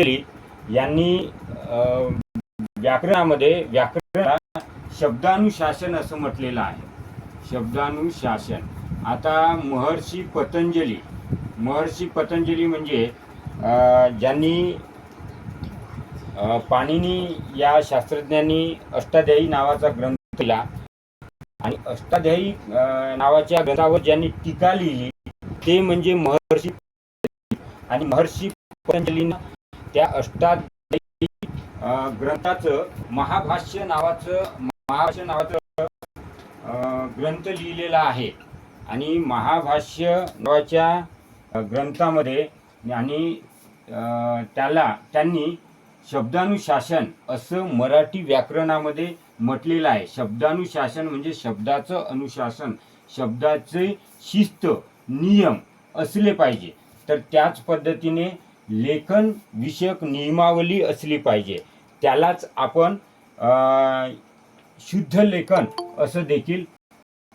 केली यांनी व्याकरणामध्ये व्याकरण शब्दानुशासन असं म्हटलेलं आहे. शब्दानुशासन. आता महर्षी पतंजली महर्षी पतंजली म्हणजे ज्यांनी पाणिनी या शास्त्रज्ञांनी अष्टाध्यायी नावाचा ग्रंथ केला आणि अष्टाध्यायी नावाच्या ग्रंथावर ज्यांनी टीका लिहिली ते म्हणजे महर्षी आणि महर्षी पतंजलीनं त्या अष्टाध्यायी ग्रंथाचं महाभाष्य नावाचं महाभाष्य नावाचं ग्रंथ लिहिलेला आहे. आणि महाभाष्य नावाच्या ग्रंथामध्ये आणि त्याला त्यांनी शब्दानुशासन असं मराठी व्याकरणामध्ये म्हटलेलं आहे. शब्दानुशासन म्हणजे शब्दाचं अनुशासन शब्दाचे शिस्त नियम असले पाहिजे. तर त्याच पद्धतीने लेखन विषयक नियमावली असली पाहिजे. त्यालाच आपण शुद्ध लेखन असं देखील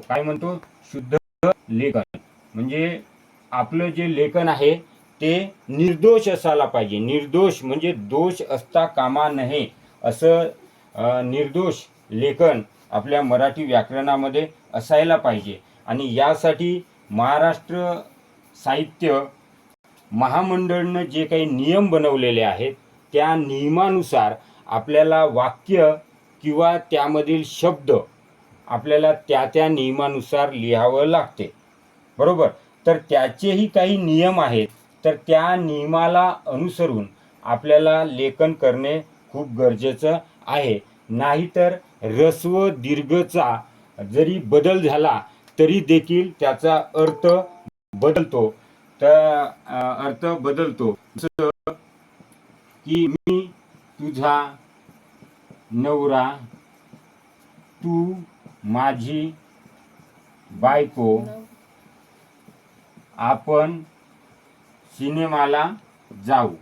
काय म्हणतो? शुद्ध लेखन. म्हणजे आपलं जे लेखन आहे ते निर्दोष असायला पाहिजे. निर्दोष म्हणजे दोष असता कामा नये असं निर्दोष लेखन आपल्या मराठी व्याकरणामध्ये असायला पाहिजे. आणि यासाठी महाराष्ट्र साहित्य महामंडळनं जे काही नियम बनवलेले आहेत त्या नियमानुसार आपल्याला वाक्य किंवा त्यामधील शब्द आपल्याला त्या त्या नियमानुसार लिहावं लागते. बरोबर? तर त्याचेही काही नियम आहेत. तर त्या नियमाला अनुसरून आपल्याला लेखन करणे खूप गरजेचं आहे. नाहीतर रस्व दीर्घचा जरी बदल झाला तरी देखील त्याचा अर्थ बदलतो. तर अर्थ बदलतो. की मी तुझा नवरा तू माझी बायको आपण सिनेमाला जाऊ.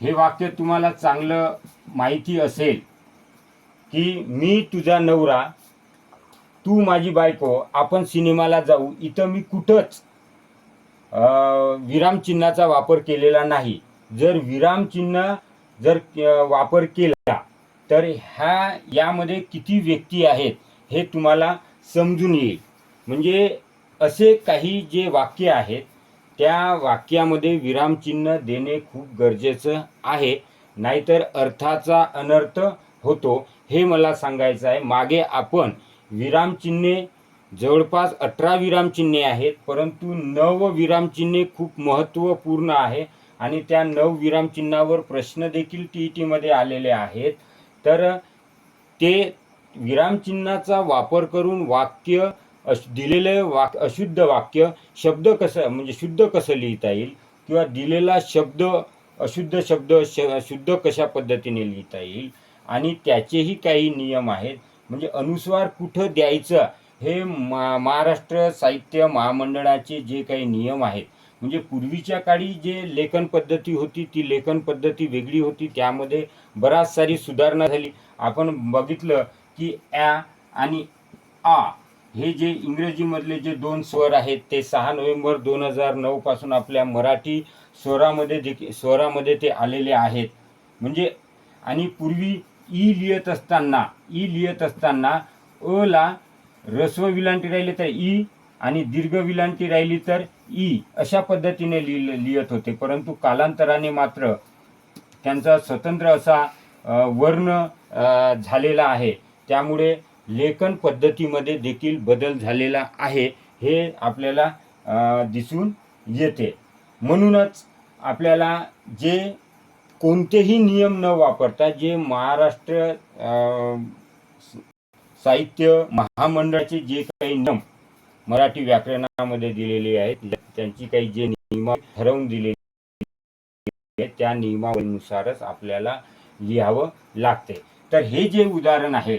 हे वाक्य तुम्हाला चांगलं माहिती असेल की मी तुझा नवरा तू माझी बायको आपण सिनेमाला जाऊ इथं मी कुठंच विरामचिन्हाचा वापर केलेला नाही. जर विरामचिन्ह जर वापर केला तर ह्या यामध्ये किती व्यक्ती आहेत हे तुम्हाला समजून येईल. म्हणजे असे काही जे वाक्य आहेत त्या वाक्यामध्ये विरामचिन्ह देणे खूप गरजेचं आहे. नाहीतर अर्थाचा अनर्थ होतो हे मला सांगायचं आहे. मागे आपण विरामचिन्हे जवळपास अठरा विरामचिन्हे आहेत परंतु नव विरामचिन्हे खूप महत्त्वपूर्ण आहे आणि त्या नव विरामचिन्हावर प्रश्न देखील टी ई टीमध्ये आलेले आहेत. तर ते विरामचिन्हाचा वापर करून वाक्य अश दिलेलं वाक अशुद्ध वाक्य शब्द कसं म्हणजे शुद्ध कसं लिहिता येईल? किंवा दिलेला शब्द अशुद्ध शब्द श शुद्ध कशा पद्धतीने लिहिता येईल? आणि त्याचेही काही नियम आहेत. म्हणजे अनुस्वार कुठं द्यायचं हे मा महाराष्ट्र साहित्य महामंडळाचे जे काही नियम आहेत म्हणजे पूर्वीच्या काळी जे लेखन पद्धती होती ती लेखन पद्धती वेगळी होती त्यामध्ये बराच सारी सुधारणा झाली. आपण बघितलं की ॲ आणि आ हे जे इंग्रजीमधले जे दोन स्वर आहेत ते सहा नोव्हेंबर दोन हजार नऊपासून आपल्या मराठी स्वरामध्ये देखील स्वरामध्ये ते आलेले आहेत. म्हणजे आणि पूर्वी ई लिहित असताना ई लिहित असताना अ ला रस्व विलांटी राहिली तर ई आणि दीर्घ विलांटी राहिली तर ई अशा पद्धतीने लिह लिहित होते. परंतु कालांतराने मात्र त्यांचा स्वतंत्र असा वर्ण झालेला आहे. त्यामुळे लेखन पद्धतीमध्ये देखील बदल झालेला आहे हे आपल्याला दिसून येते. म्हणूनच आपल्याला जे कोणतेही नियम न वापरता जे महाराष्ट्र साहित्य महामंडळाचे जे काही नियम मराठी व्याकरणामध्ये दिलेले आहेत त्यांची काही जे नियम ठरवून दिलेली आहेत त्या नियमानुसारच आपल्याला लिहावं लागते. तर हे जे उदाहरण आहे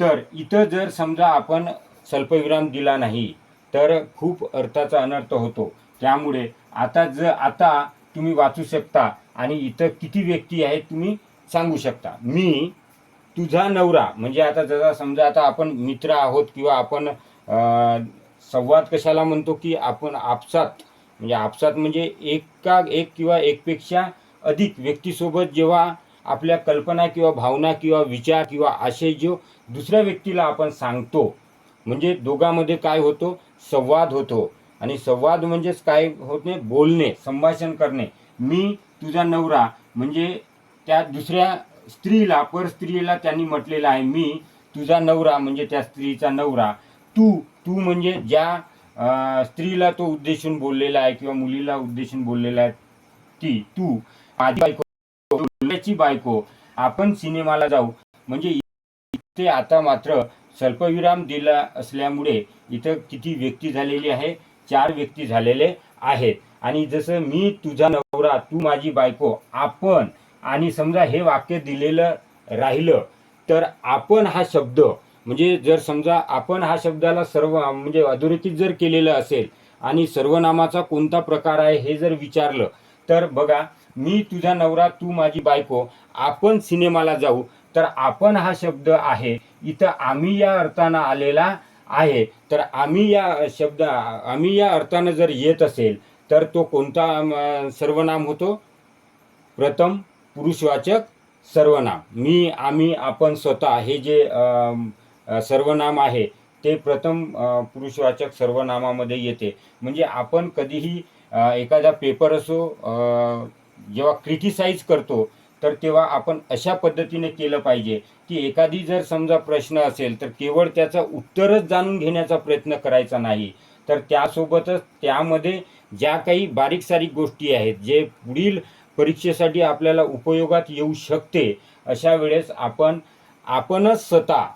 तर इथं जर समजा आपण स्वल्पविराम दिला नाही तर खूप अर्थाचा अनर्थ होतो. त्यामुळे आता जर आता तुम्ही वाचू शकता आणि इथं किती व्यक्ती आहेत तुम्ही सांगू शकता. मी तुझा नवरा म्हणजे आता जरा समजा आता आपण मित्र आहोत किंवा आपण संवाद कशाला म्हणतो की आपण आपसात म्हणजे आपसात म्हणजे एका एक किंवा एकपेक्षा अधिक व्यक्तीसोबत जेव्हा आपल्या कल्पना किंवा भावना किंवा विचार किंवा आशय जो दुसऱ्या व्यक्तीला आपण सांगतो म्हणजे दोघांमध्ये काय होतो? संवाद होतो. आणि संवाद म्हणजेच काय होते बोलणे संभाषण करणे. मी तुझा नवरा म्हणजे त्या दुसऱ्या स्त्रीला पर स्त्रीला त्यांनी म्हटलेलं आहे मी तुझा नवरा म्हणजे त्या स्त्रीचा नवरा. तू तू म्हणजे ज्या स्त्रीला तो उद्देशून बोललेला आहे किंवा मुलीला उद्देशून बोललेला आहे ती तू माझी बायको बोलण्याची बायको आपण सिनेमाला जाऊ. म्हणजे इथे आता मात्र स्वल्पविराम दिला असल्यामुळे इथं किती व्यक्ती झालेली आहे चार व्यक्ती झालेले आहेत. आणि जसं मी तुझा नव नवरा तू माझी बायको आपण आणि समजा हे वाक्य दिलेलं राहिलं तर आपण हा शब्द म्हणजे जर समजा आपण हा शब्दाला सर्व म्हणजे अधोरेखित जर केलेलं असेल आणि सर्वनामाचा कोणता प्रकार आहे हे जर विचारलं तर बघा मी तुझा नवरा तू माझी बायको आपण सिनेमाला जाऊ तर आपण हा शब्द आहे इथं आम्ही या अर्थानं आलेला आहे तर आम्ही या शब्द आम्ही या अर्थानं जर येत असेल तर तो कोणता सर्वनाम होतो? प्रथम पुरुषवाचक सर्वनाम. मी आम्ही आपण स्वतः हे जे सर्वनाम आहे ते प्रथम पुरुषवाचक सर्वनामामध्ये येते. म्हणजे आपण कधीही एखादा पेपर असो जेव्हा क्रिटिसाइज करतो तर तेव्हा आपण अशा पद्धतीने केलं पाहिजे की एखादी जर समजा प्रश्न असेल तर केवळ त्याचं उत्तरच जाणून घेण्याचा प्रयत्न करायचा नाही. तर त्यासोबतच त्यामध्ये ज्या काही बारीक सारीक गोष्टी आहेत जे पुढील परीक्षेसाठी आपल्याला उपयोगात येऊ शकते अशा वेळेस आपण आपणच स्वतः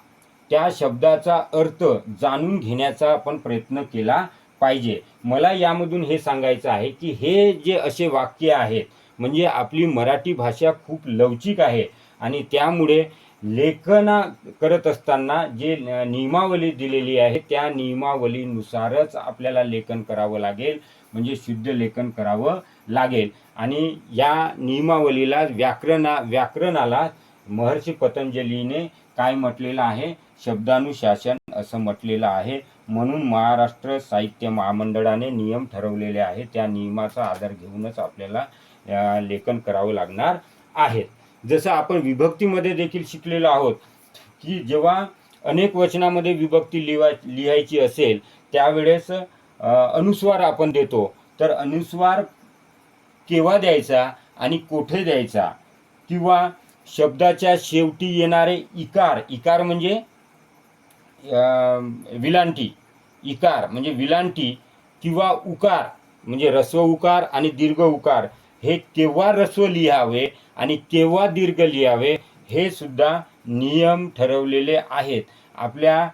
त्या शब्दाचा अर्थ जाणून घेण्याचा आपण प्रयत्न केला पाहिजे. मला यामधून हे सांगायचं आहे की हे जे असे वाक्य आहेत म्हणजे आपली मराठी भाषा खूप लवचिक आहे आणि त्यामुळे लेखना करत असताना जे नियमावली दिलेली आहे त्या नियमावलीनुसारच आपल्याला लेखन करावं लागेल म्हणजे शुद्ध लेखन करावं लागेल. आणि या नियमावलीला व्याकरणा व्याकरणाला महर्षी पतंजलीने काय म्हटलेलं आहे? शब्दानुशासन असं म्हटलेलं आहे. म्हणून महाराष्ट्र साहित्य महामंडळाने नियम ठरवलेले आहे त्या नियमाचा आधार घेऊनच आपल्याला लेखन करावं लागणार आहे. जसं आपण विभक्तीमध्ये देखील शिकलेलो आहोत की जेव्हा अनेक वचनामध्ये विभक्ती लिहाय लिहायची असेल त्यावेळेस अनुस्वार आपण देतो. तर अनुस्वार केव्हा द्यायचा आणि कोठे द्यायचा? किंवा शब्दाच्या शेवटी येणारे इकार इकार म्हणजे विलांटी इकार म्हणजे विलांटी किंवा उकार म्हणजे रस्व उकार आणि दीर्घ उकार हे केव्हा रस्व लिहावे आणि केव्हा दीर्घ लिहावे हे सुद्धा नियम ठरवलेले आहेत. आपल्या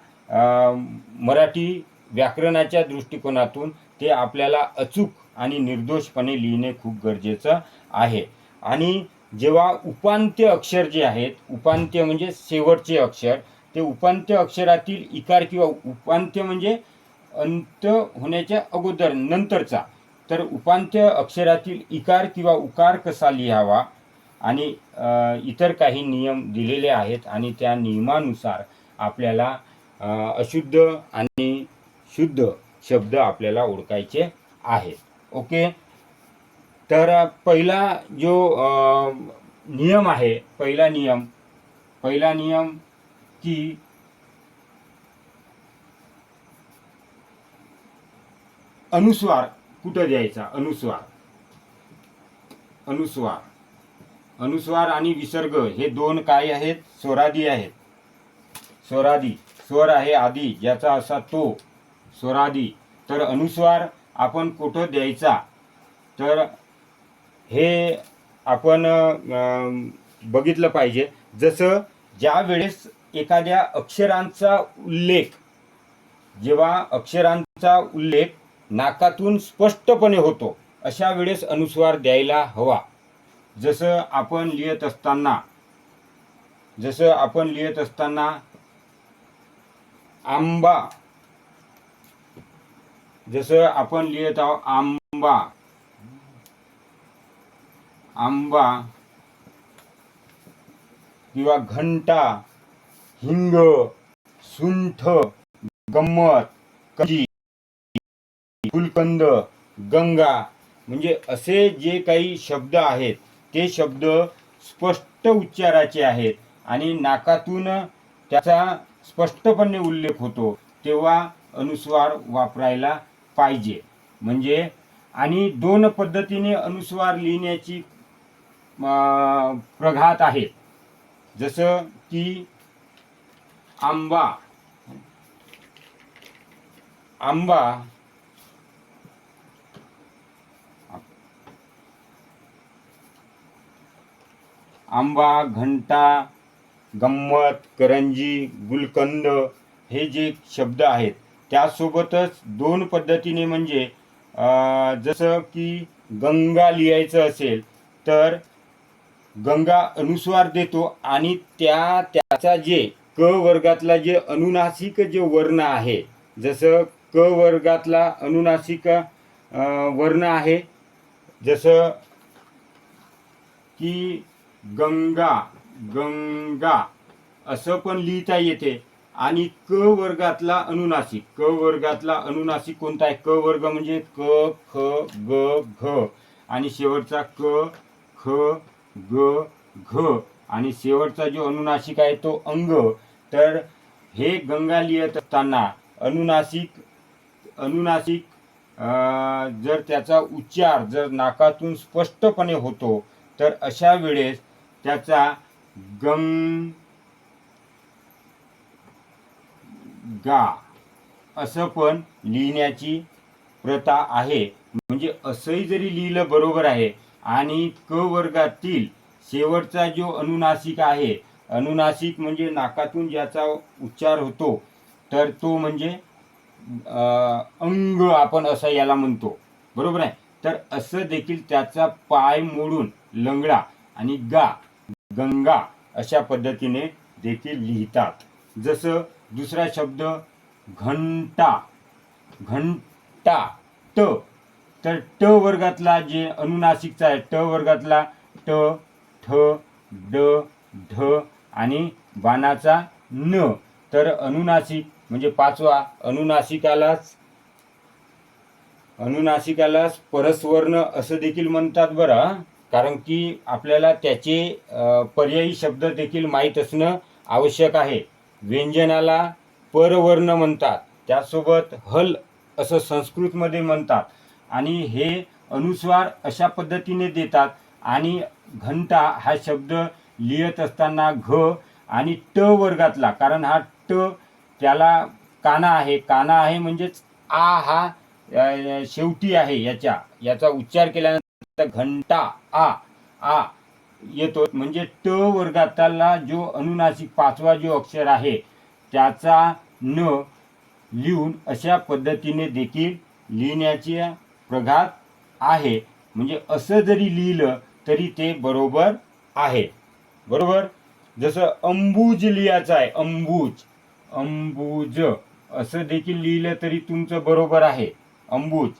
मराठी व्याकरणाच्या दृष्टिकोनातून ते आपल्याला अचूक आणि निर्दोषपणे लिहिणे खूप गरजेचं आहे. आणि जेव्हा उपांत्य अक्षर जे आहेत उपांत्य म्हणजे शेवटचे अक्षर ते उपांत्य अक्षरातील इकार किंवा उपांत्य म्हणजे अंत होण्याच्या अगोदर नंतरचा तर उपांत्य अक्षरातील इकार किंवा उकार कसा लिहावा आणि इतर काही नियम दिलेले आहेत आणि त्या नियमानुसार आपल्याला अशुद्ध आणि शुद्ध शब्द आपल्याला ओळखायचे आहेत. ओके? तर पहिला जो नियम आहे पहिला नियम पहिला नियम की अनुस्वार कुठं द्यायचा? अनुस्वार. अनुस्वार. अनुस्वार आणि विसर्ग हे दोन काय आहेत? स्वरादी आहेत. स्वरादी. स्वर आहे आदी. ज्याचा असा तो. स्वरादी. तर अनुस्वार आपण कुठं द्यायचा? तर हे आपण अं, बघितलं पाहिजे. जसं ज्या वेळेस एखाद्या अक्षरांचा उल्लेख जेव्हा अक्षरांचा उल्लेख नाकातून स्पष्टपणे होतो अशा वेळेस अनुस्वार द्यायला हवा. जसं आपण लिहित असताना जसं आपण लिहित असताना आंबा जसं आपण लिहित आहोत आंबा आंबा किंवा घंटा हिंग सुंठ गंमत कजी गुलकंद गंगा म्हणजे असे जे काही शब्द आहेत ते शब्द स्पष्ट उच्चाराचे आहेत आणि नाकातून त्याचा स्पष्टपणे उल्लेख होतो तेव्हा अनुस्वार वापरायला पाहिजे. म्हणजे आणि दोन पद्धतीने अनुस्वार लिहिण्याची प्रघात आहे जसं की आंबा. आंबा आंबा घंटा गंमत करंजी गुलकंद हे जे शब्द आहेत त्यासोबतच दोन पद्धतीने म्हणजे जसं की गंगा लिहायचं असेल तर गंगा अनुस्वार देतो आणि त्या त्याचा जे क वर्गातला जे अनुनासिक जे वर्ण आहे जसं क वर्गातला अनुनासिक वर्ण आहे जसं की गंगा गंगा. असं पण लिहिता येते. आणि क वर्गातला अनुनासिक. क वर्गातला अनुनासिक कोणता आहे? क वर्ग म्हणजे क ख ग घ. आणि शेवटचा क ख ग घ. आणि शेवटचा जो अनुनासिक आहे तो अंग. तर हे गंगा लिहित असताना अनुनासिक अनुनासिक जर त्याचा उच्चार जर नाकातून स्पष्टपणे होतो तर अशा वेळेस त्याचा गंग गा असं पण लिहिण्याची प्रथा आहे. म्हणजे असंही जरी लिहिलं बरोबर आहे आणि क वर्गातील शेवटचा जो अनुनासिक आहे अनुनासिक म्हणजे नाकातून ज्याचा उच्चार होतो तर तो म्हणजे अं, अंग आपण असं याला म्हणतो. बरोबर आहे? तर असं देखील त्याचा पाय मोडून लंगडा आणि गा गंगा अशा पद्धतीने देखील लिहितात. जसं दुसरा शब्द घंटा घंटा ट तर ट वर्गातला जे अनुनासिकचा आहे ट वर्गातला ट ठ ड ढ आणि बाणाचा न. तर अनुनासिक म्हणजे पाचवा अनुनासिकालाच अनुनासिकालाच परस्वर्ण असं देखील म्हणतात बरं. कारण की आपल्याला त्याचे पर्यायी शब्द देखील माहीत असणं आवश्यक आहे. व्यंजनाला परवर्ण म्हणतात. त्यासोबत हल असं संस्कृतमध्ये म्हणतात. आणि हे अनुस्वार अशा पद्धतीने देतात. आणि घंटा हा शब्द लिहित असताना घ आणि ट वर्गातला कारण हा ट त्याला काना आहे. काना आहे म्हणजेच आ हा शेवटी आहे याच्या याचा उच्चार केल्यानंतर घंटा आ आ येतो. म्हणजे ट वर्गातला जो अनुनासिक पाचवा जो अक्षर आहे त्याचा न लिहून अशा पद्धतीने देखील लिहिण्याचे प्रघात आहे. म्हणजे असं जरी लिहिलं तरी ते बरोबर आहे. बरोबर? जसं अंबुज लिहायचं आहे अंबुज अंबुज. असं देखील लिहिलं तरी तुमचं बरोबर आहे. अंबुज.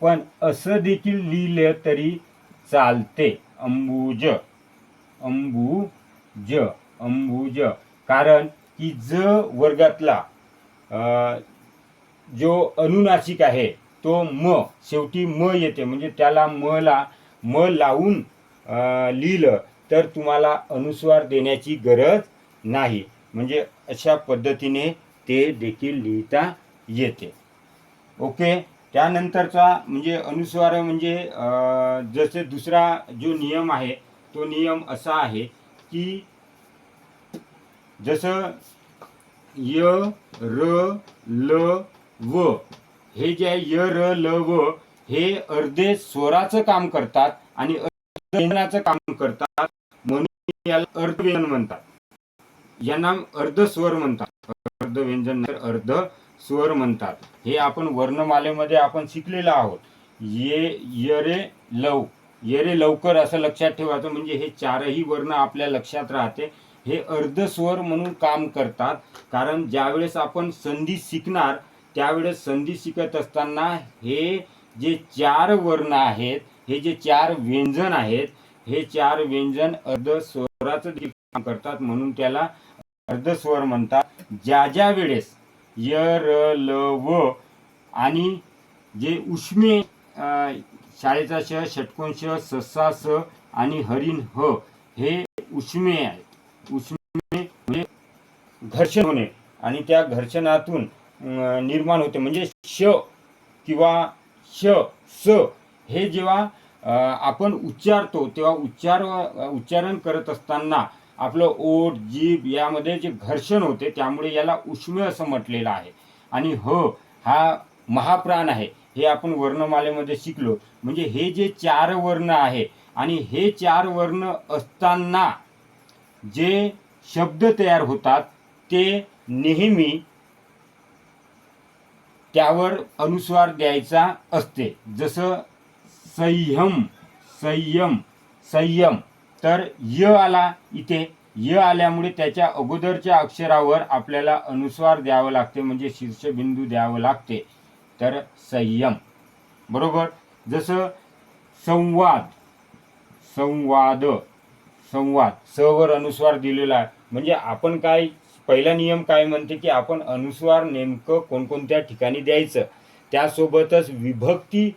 पण असं देखील लिहिलं तरी चालते. अंबुज. अंबुज. अंबुज. कारण की ज वर्गातला जो अनुनासिक आहे तो म शेवटी म येते. म्हणजे त्याला म ला म लावून लिहिलं तर तुम्हाला अनुस्वार देण्याची गरज नाही. म्हणजे अशा पद्धतीने ते देखील लिहिता येते. ओके? त्यानंतरचा म्हणजे अनुस्वार म्हणजे जसे दुसरा जो नियम आहे तो नियम असा आहे की जसं य र ल व हे जे आहे य र ल व हे अर्धे स्वराचं काम करतात आणि अर्धनाचं काम करतात म्हणून याला अर्धव्यंजन म्हणतात. यांना अर्ध स्वर म्हणतात. अर्ध व्यंजन अर्ध स्वर म्हणतात. हे आपण वर्णमालेमध्ये आपण शिकलेलो आहोत. ये यरे लव. येरे लवकर असं लक्षात ठेवायचं म्हणजे हे चारही वर्ण आपल्या लक्षात राहते. हे अर्धस्वर म्हणून काम करतात. कारण ज्यावेळेस आपण संधी शिकणार त्यावेळेस संधी शिकत असताना हे जे चार वर्ण आहेत हे जे चार व्यंजन आहेत हे चार व्यंजन अर्धस्वराचं देखील काम करतात म्हणून त्याला अर्धस्वर म्हणतात. ज्या ज्या वेळेस व आणि जे उष्मे शाळेचा श षटकोन श ससा स आणि हरिण ह हे उष्मे आहे. उष्मे म्हणजे घर्षण होणे. आणि त्या घर्षणातून निर्माण होते. म्हणजे श किंवा श स हे जेव्हा आपण उच्चारतो तेव्हा उच्चार उच्चारण करत असताना आपलं ओठ जीभ यामध्ये जे घर्षण होते त्यामुळे याला उष्मे असं म्हटलेलं आहे. आणि ह हा महाप्राण आहे हे आपण वर्णमालेमध्ये शिकलो. म्हणजे हे जे चार वर्ण आहे आणि हे चार वर्ण असताना जे शब्द तयार होतात ते नेहमी त्यावर अनुस्वार द्यायचा असते. जसं संयम संयम संयम. तर य आला इथे. य आल्यामुळे त्याच्या अगोदरच्या अक्षरावर आपल्याला अनुस्वार द्यावं लागते म्हणजे शीर्षबिंदू द्यावं लागते. तर संयम. बरोबर? जसं संवाद संवाद संवाद. सवर अनुस्वार दिलेला आहे. म्हणजे आपण काय पहिला नियम काय म्हणते की आपण अनुस्वार नेमकं कोणकोणत्या ठिकाणी द्यायचं? त्यासोबतच विभक्ती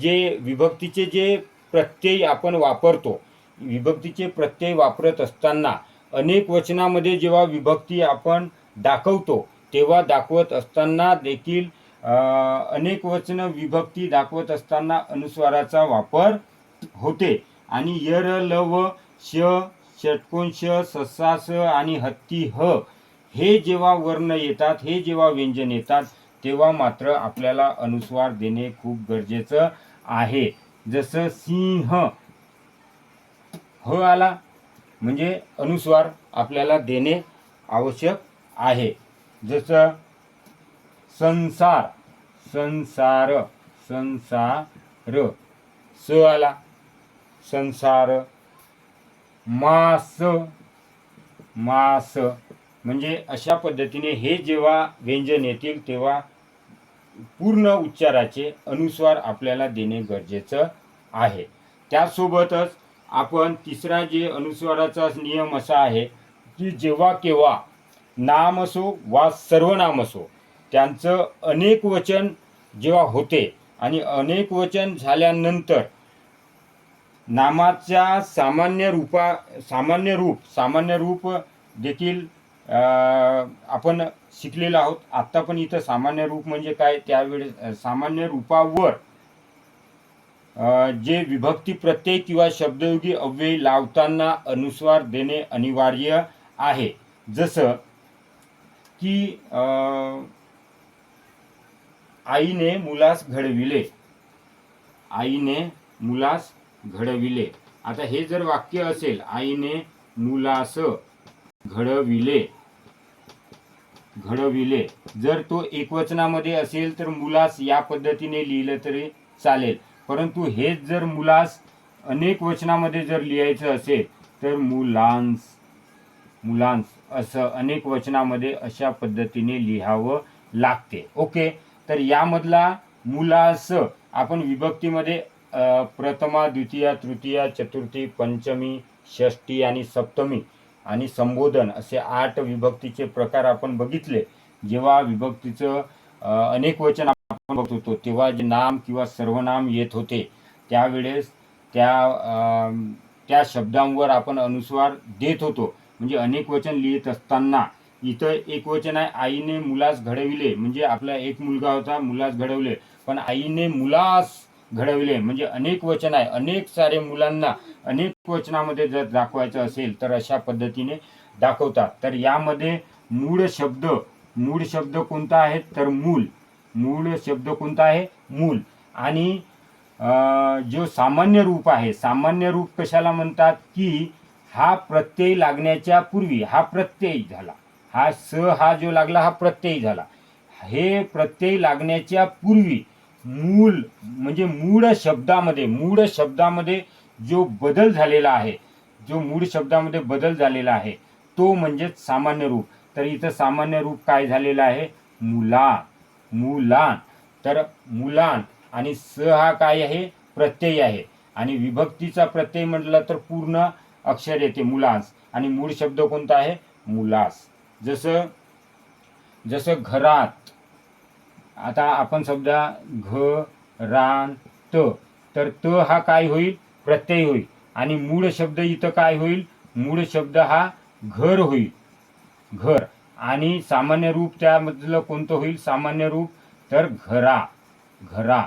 जे विभक्तीचे जे प्रत्यय आपण वापरतो विभक्तीचे प्रत्यय वापरत असताना अनेक वचनामध्ये जेव्हा विभक्ती आपण दाखवतो तेव्हा दाखवत असताना देखील अनेक वचन विभक्ती दाखवत असताना अनुस्वाराचा वापर होते. आणि यर ल व श षटकोन श ससा स आणि हत्ती ह हे जेव्हा वर्ण येतात हे जेव्हा व्यंजन येतात तेव्हा मात्र आपल्याला अनुस्वार देणे खूप गरजेचं आहे. जसं सिंह ह आला. म्हणजे अनुस्वार आपल्याला देणे आवश्यक आहे. जसं संसार संसार संसार. स आला. संसार मास मास. म्हणजे अशा पद्धतीने हे जेव्हा व्यंजन येतील तेव्हा पूर्ण उच्चाराचे अनुस्वार आपल्याला देणे गरजेचं आहे. त्यासोबतच आपण तिसरा जे अनुस्वाराचा नियम असा आहे की जेव्हा केव्हा नाम असो वा सर्वनाम असो त्यांचं अनेक वचन जेव्हा होते आणि अनेक वचन झाल्यानंतर नामाच्या सामान्य रूपा सामान्य रूप सामान्य रूप देखील आपण शिकलेलो आहोत. आत्ता पण इथं सामान्य रूप म्हणजे काय? त्यावेळेस सामान्य रूपावर जे विभक्ती प्रत्यय किंवा शब्दयोगी अव्यय लावताना अनुस्वार देणे अनिवार्य आहे. जसं की आईने मुलास घडविले. आईने मुलास घडविले. आता हे जर वाक्य असेल आईने मुलास घडविले. घडविले. जर तो एकवचनामध्ये असेल तर मुलास या पद्धतीने लिहिलं तरी चालेल. परंतु हेच जर मुलास अनेक वचनामध्ये जर लिहायचं असेल तर मुलांस मुलांस असं अनेक वचनामध्ये अशा पद्धतीने लिहावं लागते. ओके? तर यामधला मुलास आपण विभक्तीमध्ये प्रथमा द्वितीया तृतीया चतुर्थी पंचमी षष्टी आणि सप्तमी आणि संबोधन असे आठ विभक्तीचे प्रकार आपण बघितले जेव्हा विभक्तीचं अनेक वचन आपण बघत होतो तेव्हा जे नाम किंवा सर्वनाम येत होते त्यावेळेस त्या त्या शब्दांवर आपण अनुस्वार देत होतो. म्हणजे अनेक वचन लिहित असताना इथं एक वचन आहे आईने मुलास घडविले. म्हणजे आपला एक मुलगा होता मुलास घडवले. पण आईने मुलास घडविले. म्हणजे अनेक वचन आहे. अनेक सारे मुलांना अनेक वचनामध्ये जर दाखवायचं असेल तर अशा पद्धतीने दाखवतात. तर यामध्ये मूळ शब्द मूळ शब्द कोणता आहे? तर मूल. मूळ शब्द कोणता आहे? मूल. आणि जो सामान्य रूप आहे सामान्य रूप कशाला म्हणतात की हा प्रत्यय लागण्याच्या पूर्वी हा प्रत्यय झाला. हा स हा जो लागला हा प्रत्यय झाला. हे प्रत्यय लागण्याच्या पूर्वी मूल म्हणजे मूळ शब्दामध्ये मूळ शब्दामध्ये जो बदल झालेला आहे जो मूळ शब्दामध्ये बदल झालेला आहे तो म्हणजेच सामान्य रूप. तर इथं सामान्य रूप काय झालेलं आहे? मुला. मुलान. तर मुलान आणि स हा काय आहे? प्रत्यय आहे. आणि विभक्तीचा प्रत्यय म्हटलं तर पूर्ण अक्षर येते मुलांस. आणि मूळ शब्द कोणता आहे? मुलास. जसं जसं घरात आता आपण समजा घ रान त तर त हा काय होईल? प्रत्यय होईल. आणि मूळ शब्द इथं काय होईल? मूळ शब्द हा घर होईल. घर. आणि सामान्य रूप त्यामधलं कोणतं होईल? सामान्य रूप तर घरा. घरा.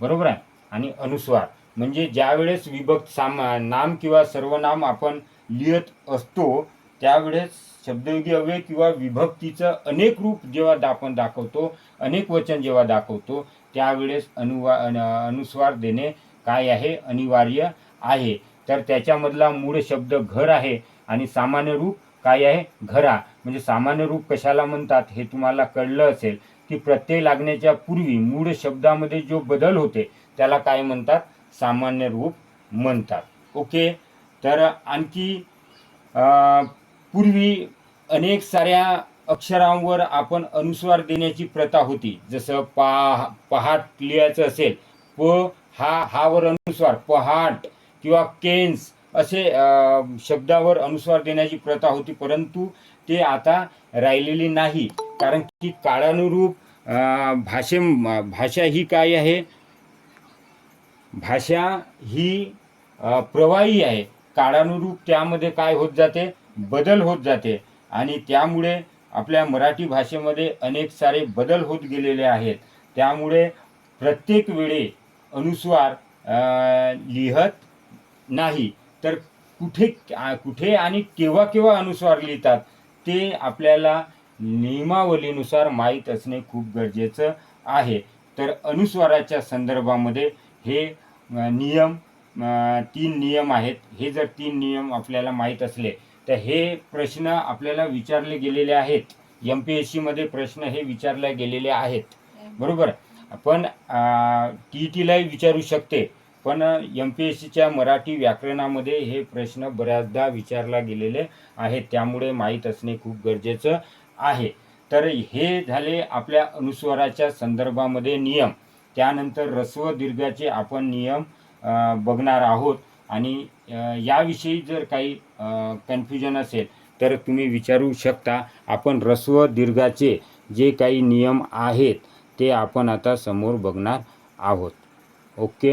बरोबर आहे? आणि अनुस्वार. म्हणजे ज्यावेळेस विभक्त सामा नाम किंवा सर्वनाम आपण लिहित असतो त्यावेळेस शब्दयोगी अव्यय किंवा विभक्तीचं अनेक रूप जेव्हा आपण दाखवतो अनेक वचन जेव्हा दाखवतो त्यावेळेस अनुवा अन- अनुस्वार देणे काय आहे? अनिवार्य आहे. तर त्याच्यामधला मूळ शब्द घर आहे आणि सामान्य रूप काय आहे? घरा. म्हणजे सामान्य रूप कशाला म्हणतात हे तुम्हाला कळलं असेल की प्रत्यय लागण्याच्या पूर्वी मूळ शब्दामध्ये जो बदल होते त्याला काय म्हणतात? सामान्य रूप म्हणतात. ओके? तर आणखी पूर्वी अनेक साऱ्या अक्षरांवर आपण अनुस्वार देण्याची प्रथा होती. जसं पा पहाट लिहायचं असेल प हा हावर अनुस्वार पहाट किंवा केन्स असे शब्दावर अनुस्वार देण्याची प्रथा होती परंतु ते आता राहिलेली नाही. कारण की काळानुरूप भाषे भाषा ही काय आहे? भाषा ही प्रवाही आहे. काळानुरूप त्यामध्ये काय होत जाते? बदल होत जाते. आणि त्यामुळे आपल्या मराठी भाषेमध्ये अनेक सारे बदल होत गेलेले आहेत. त्यामुळे प्रत्येक वेळे अनुस्वार लिहत नाही. तर कुठे कुठे आणि केव्हा केव्हा अनुस्वार लिहितात ते आपल्याला नियमावलीनुसार माहीत असणे खूप गरजेचं आहे. तर अनुस्वाराच्या संदर्भामध्ये हे नियम तीन नियम आहेत. हे जर तीन नियम आपल्याला माहीत असले तर हे प्रश्न आपल्याला विचारले गेलेले आहेत. एम पी एस सीमध्ये प्रश्न हे विचारले गेलेले आहेत. बरोबर? पण टी टीलाही विचारू शकते. पण एम पी एस सीच्या मराठी व्याकरणामध्ये हे प्रश्न बऱ्याचदा विचारला गेलेले आहेत. त्यामुळे माहीत असणे खूप गरजेचं आहे. तर हे झाले आपल्या अनुस्वाराच्या संदर्भामध्ये नियम. त्यानंतर रस्व दीर्घाचे आपण नियम बघणार आहोत. आणि याविषयी जर काही कन्फ्युजन असेल तर तुम्ही विचारू शकता. आपण रस्व दीर्घाचे जे काही नियम आहेत ते आपण आता समोर बघणार आहोत. ओके?